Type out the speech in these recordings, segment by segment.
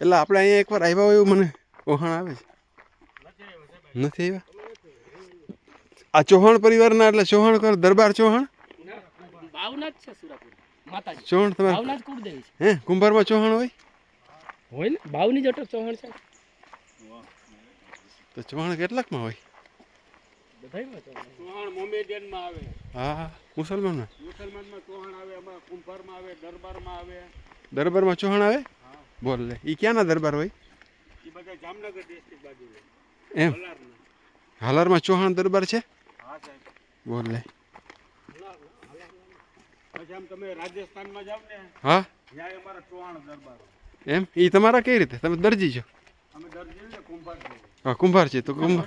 એટલે આપણે અહીંયા એકવાર આવ્યા હોય એવું મને ઓહાણ આવે છે. નથી આવ્યા? આ ચૌહાણ પરિવારના એટલે ચૌહાણ કર દરબાર ચૌહાણ? ચૌહાણ તમારે હે કુંભારમાં ચૌહાણ હોય? હોય ને? ભાવની જ અટક ચૌહાણ છે. તો ચૌહાણ કેટલાકમાં હોય? બધાયમાં મોમેડિયનમાં આવે. હા હા. મુસલમાનમાં? મુસલમાનમાં ચૌહાણ આવે એમાં કુંભારમાં આવે દરબારમાં આવે. દરબારમાં ચૌહાણ આવે? બોલ લે. એ ક્યાંના દરબાર હોય? એ બધા જામનગર ડિસ્ટ્રિક્ટ બાજુ એમ? હાલારમાં. ચૌહાણ દરબાર છે? હા સાહેબ. બોલ લે. પછી આમ તમે રાજસ્થાનમાં જાવ ને હા? ત્યાં અમારા ચૌહાણ દરબાર એમ? એ તમારા કઈ રીતે? તમે દરજી છો? અમે દરજી ને કુંભાર છીએ. હા કુંભાર છે તો કુંભાર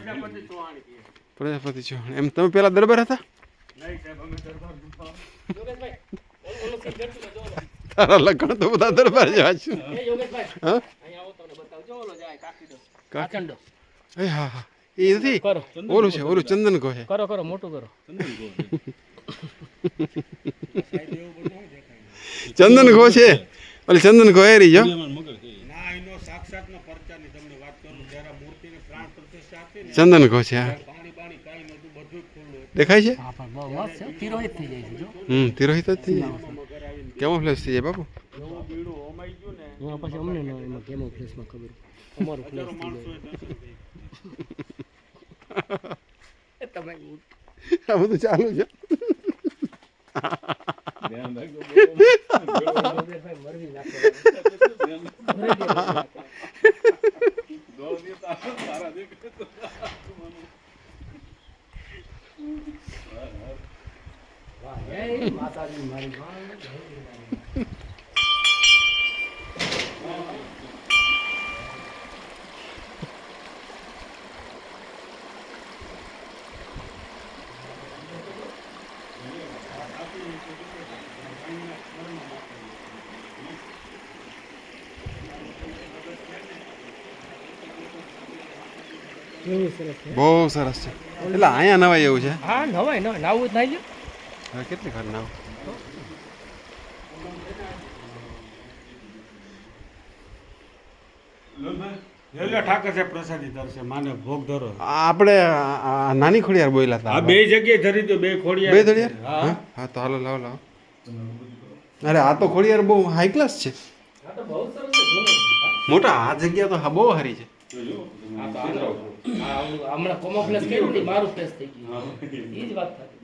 પ્રજાપતિ પ્રજાપતિ એમ તમે પેલા દરબાર હતા. તારા લખણ તો બધા દરબાર જવા છે હા? હા હા. એ નથી? કરો. ઓલું છે ઓલું ચંદન કહો છે કરો કરો મોટું કરો. ચંદન ઘો છે. ઓલી ચંદન ઘો એ રહી જો સાક્ષાતનો પરચાની તમને વાત કરું જ્યારે મૂર્તિને પ્રાણ પ્રતિષ્ઠા ને ચંદન ઘો પાણી બાણી કાંઈ નહોતું બધું ખુલ્લું દેખાય છે? હા પણ બહુ મસ્ત છે. તિરોહિત થઈ જાય છે જો. હમ તિરોહિત જ થઈ જાય કેમો ફ્લેશ થઈ જાય બાપુ? એવું બીડું હોમાઈ ગયું ને. હા પછી અમને ન એમાં કેમો ફ્લેશમાં ખબર અમારું ફ્લેશ થઈ માણસોએ દર્શન થઈ જાય એ તમે આ બધું ચાલુ છે. માતાજી મારી બહુ સરસ છે. એટલે અહીંયા નવાય એવું છે? હા નવાય નવાય નાવું જ નાઈ લ્યો. હવે કેટલી વાર નાવ? ઠાકર છે પ્રસાદી ધરશે માને ભોગ ધરો. આપણે નાની ખોડિયાર બોલ્યા હતા આ બે જગ્યાએ ધરી દો બે ખોડિયા બે હા. તો હાલો લાવો લાવો. અરે આ તો ખોડિયાર બહુ હાઈ ક્લાસ છે. આ તો બહુ સરસ છે જૂનું. મોટા આ જગ્યા તો હા બહુ હારી છે. તો હમણાં કોમો પ્લેસ કર્યું મારું પ્લેસ થઈ ગયું. એ જ વાત થતી.